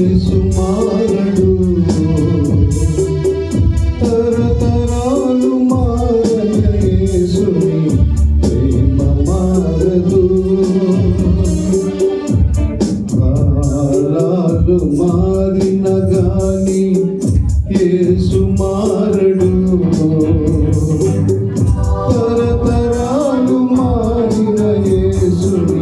యేసు మారడు తరతరాలు మారక యేసుని ప్రేమ మారదు. కాలాలు మారిన గాని యేసు మారడు. తరతరాలు మారిన యేసుని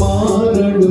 మారడు.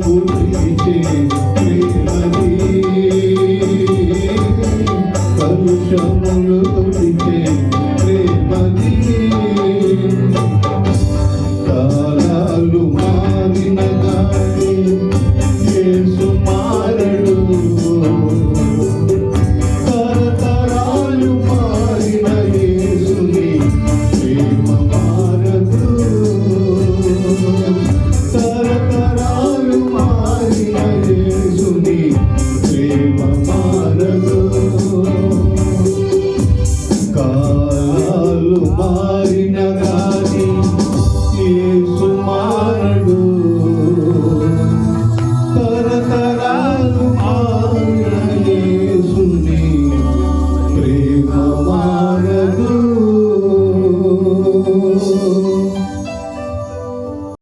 Thank you.